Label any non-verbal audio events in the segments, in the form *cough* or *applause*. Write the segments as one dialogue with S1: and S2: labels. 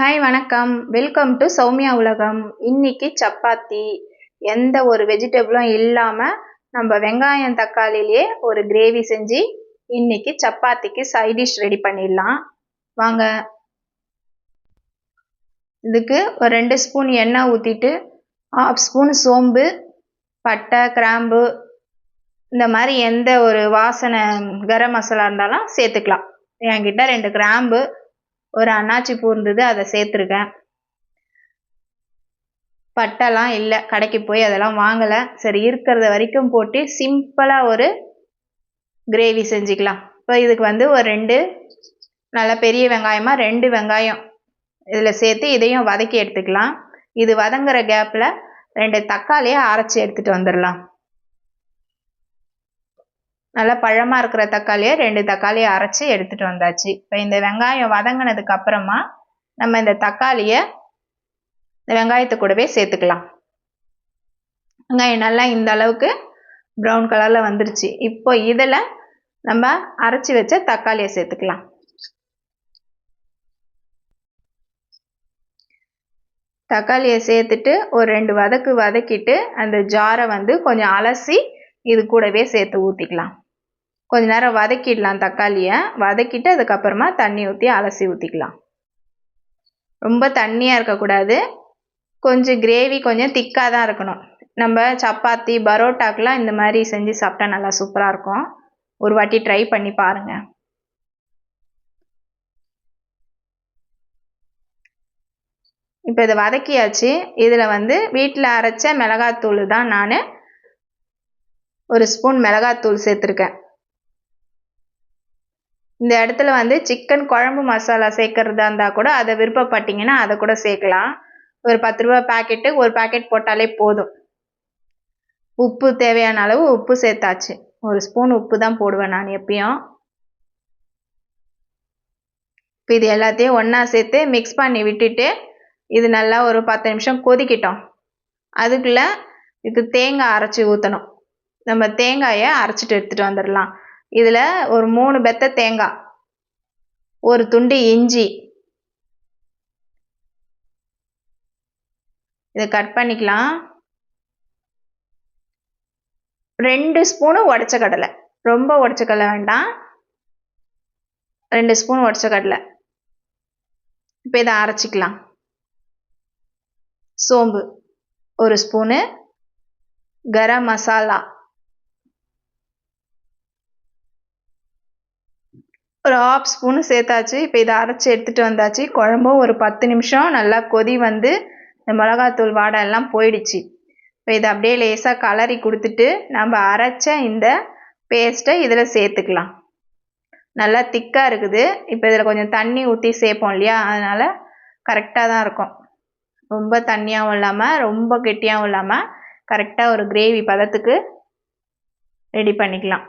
S1: Hi வணக்கம். Welcome to Soumya உலகம் இன்னைக்கு சப்பாத்தி எந்த ஒரு வெஜிடபிளும் இல்லாமல் நம்ம வெங்காயம் தக்காளிலேயே ஒரு கிரேவி செஞ்சு இன்னைக்கு சப்பாத்திக்கு சைட் டிஷ் ரெடி பண்ணிடலாம். வாங்க. இதுக்கு ஒரு ரெண்டு ஸ்பூன் எண்ணெய் ஊற்றிட்டு ஆஃப் ஸ்பூன் சோம்பு பட்டை கிராம்பு இந்த மாதிரி எந்த ஒரு வாசனை கரம் மசாலா இருந்தாலும் சேர்த்துக்கலாம். என்கிட்ட ரெண்டு கிராம்பு ஒரு அன்னாச்சி பூ இருந்தது அதை சேர்த்துருக்கேன். பட்டெல்லாம் இல்லை கடைக்கு போய் அதெல்லாம் வாங்கலை. சரி இருக்கிறத வரைக்கும் போட்டு சிம்பிளாக ஒரு கிரேவி செஞ்சுக்கலாம். இப்போ இதுக்கு வந்து ஒரு ரெண்டு நல்ல பெரிய வெங்காயமாக ரெண்டு வெங்காயம் இதில் சேர்த்து இதையும் வதக்கி எடுத்துக்கலாம். இது வதங்குற கேப்பில் ரெண்டு தக்காளியை அரைச்சி எடுத்துகிட்டு வந்துடலாம் நல்லா பழமாக இருக்கிற தக்காளியை ரெண்டு தக்காளியை அரைச்சி எடுத்துகிட்டு வந்தாச்சு. இப்போ இந்த வெங்காயம் வதங்கினதுக்கு அப்புறமா நம்ம இந்த தக்காளியை இந்த வெங்காயத்தை கூடவே சேர்த்துக்கலாம். வெங்காயம் நல்லா இந்த அளவுக்கு ப்ரௌன் கலரில் வந்துருச்சு. இப்போ இதில் நம்ம அரைச்சி வச்ச தக்காளியை சேர்த்துக்கலாம். தக்காளியை சேர்த்துட்டு ஒரு ரெண்டு வதக்கு வதக்கிட்டு அந்த ஜாரை வந்து கொஞ்சம் அலசி இது கூடவே சேர்த்து ஊற்றிக்கலாம் கொஞ்ச நேரம் வதக்கிடலாம் தக்காளியை. வதக்கிட்டு அதுக்கப்புறமா தண்ணி ஊற்றி அலசி ஊற்றிக்கலாம் ரொம்ப தண்ணியாக இருக்கக்கூடாது. கொஞ்சம் கிரேவி கொஞ்சம் திக்காக தான் இருக்கணும். நம்ம சப்பாத்தி பரோட்டாக்கெலாம் இந்த மாதிரி செஞ்சு சாப்பிட்டா நல்லா சூப்பராக இருக்கும். ஒரு வாட்டி ட்ரை பண்ணி பாருங்கள் இப்போ இதை வதக்கியாச்சு. இதில் வந்து வீட்டில் அரைச்ச மிளகாத்தூள் தான் நான் ஒரு ஸ்பூன் மிளகாத்தூள் சேர்த்துருக்கேன். இந்த இடத்துல வந்து சிக்கன் குழம்பு மசாலா சேர்க்கறதா இருந்தால் கூட அதை விருப்பப்பட்டீங்கன்னா அதை கூட சேர்க்கலாம். ஒரு பத்து ரூபா பேக்கெட்டு ஒரு பேக்கெட் போட்டாலே போதும். உப்பு தேவையான அளவு உப்பு சேர்த்தாச்சு. ஒரு ஸ்பூன் உப்பு தான் போடுவேன் நான் எப்பயும். இப்போ இது எல்லாத்தையும் ஒன்றா சேர்த்து மிக்ஸ் பண்ணி விட்டுட்டு இது நல்லா ஒரு பத்து நிமிஷம் கொதிக்கிட்டோம். அதுக்குள்ளே இதுக்கு தேங்காய் அரைச்சி ஊற்றணும் நம்ம தேங்காயை அரைச்சிட்டு எடுத்துகிட்டு வந்துடலாம். இதில் ஒரு மூணு பெத்த தேங்காய் ஒரு துண்டு இஞ்சி. இதை கட் பண்ணிக்கலாம். ரெண்டு ஸ்பூனு உடச்ச கடலை. ரொம்ப உடச்ச கடலை வேண்டாம். ரெண்டு ஸ்பூன் உடச்ச கடலை. இப்போ இதை அரைச்சிக்கலாம். சோம்பு ஒரு ஸ்பூனு கரம் மசாலா. ஒரு ஆஃப் ஸ்பூனு சேர்த்தாச்சு. இப்போ இதை அரைச்சி எடுத்துகிட்டு வந்தாச்சு. குழம்பும் ஒரு பத்து நிமிஷம் நல்லா கொதி வந்து இந்த மிளகாத்தூள் வாடை எல்லாம் போயிடுச்சு. இப்போ இதை அப்படியே லேசாக கலரி கொடுத்துட்டு நம்ம அரைச்ச இந்த பேஸ்ட்டை இதில் சேர்த்துக்கலாம். நல்லா திக்காக இருக்குது. இப்போ இதில் கொஞ்சம் தண்ணி ஊற்றி சேர்ப்போம் இல்லையா? அதனால் கரெக்டாக தான் இருக்கும். ரொம்ப தண்ணியாகவும் இல்லாமல் ரொம்ப கெட்டியாகவும் இல்லாமல் கரெக்டாக ஒரு கிரேவி பதத்துக்கு ரெடி பண்ணிக்கலாம்.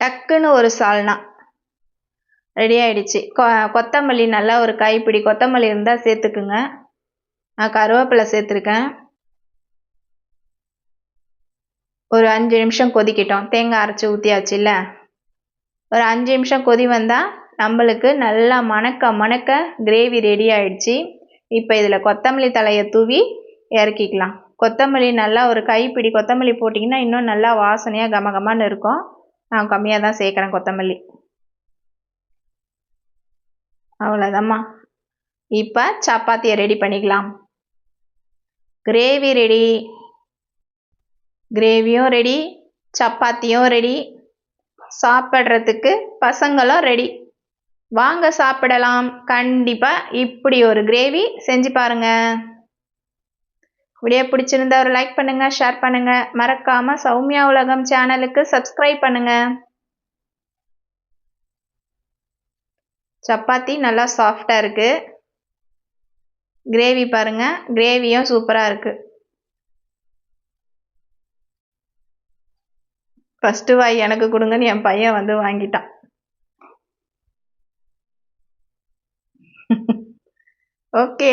S1: டக்குன்னு ஒரு சால்னா. ரெடி ஆயிடுச்சு. கொ கொத்தமல்லி நல்லா ஒரு கைப்பிடி கொத்தமல்லி இருந்தால் சேர்த்துக்குங்க. நான் கருவேப்பிலை சேர்த்துருக்கேன். ஒரு அஞ்சு நிமிஷம் கொதிக்கிட்டோம். தேங்காய் அரைச்சி ஊற்றியாச்சுல்ல ஒரு அஞ்சு நிமிஷம் கொதி வந்தால் நம்மளுக்கு நல்லா மணக்க மணக்க கிரேவி ரெடி ஆயிடுச்சு. இப்போ இதில் கொத்தமல்லி தலையை தூவி இறக்கிக்கலாம். கொத்தமல்லி நல்லா ஒரு கைப்பிடி கொத்தமல்லி போட்டிங்கன்னா இன்னும் நல்லா வாசனையாக கமகமான்னு இருக்கும். நான் கம்மியாக தான் சேர்க்குறேன் கொத்தமல்லி. அவ்வளோதாம்மா இப்போ சப்பாத்தியை ரெடி பண்ணிக்கலாம். கிரேவி ரெடி கிரேவியும் ரெடி சப்பாத்தியும் ரெடி சாப்பிட்றதுக்கு பசங்களும் ரெடி வாங்க சாப்பிடலாம். கண்டிப்பாக இப்படி ஒரு கிரேவி செஞ்சு பாருங்கள் வீடியோ பிடிச்சிருந்தா ஒரு லைக் பண்ணுங்க ஷேர் பண்ணுங்க. மறக்காம சௌமியா உலகம் சேனலுக்கு சப்ஸ்கிரைப் பண்ணுங்க. சப்பாத்தி நல்லா சாஃப்டா இருக்கு. கிரேவி பாருங்க கிரேவியும் சூப்பரா இருக்கு. ஃபஸ்ட்டு வாய் எனக்கு கொடுங்கன்னு என் பையன் வந்து வாங்கிட்டான். *laughs* Okay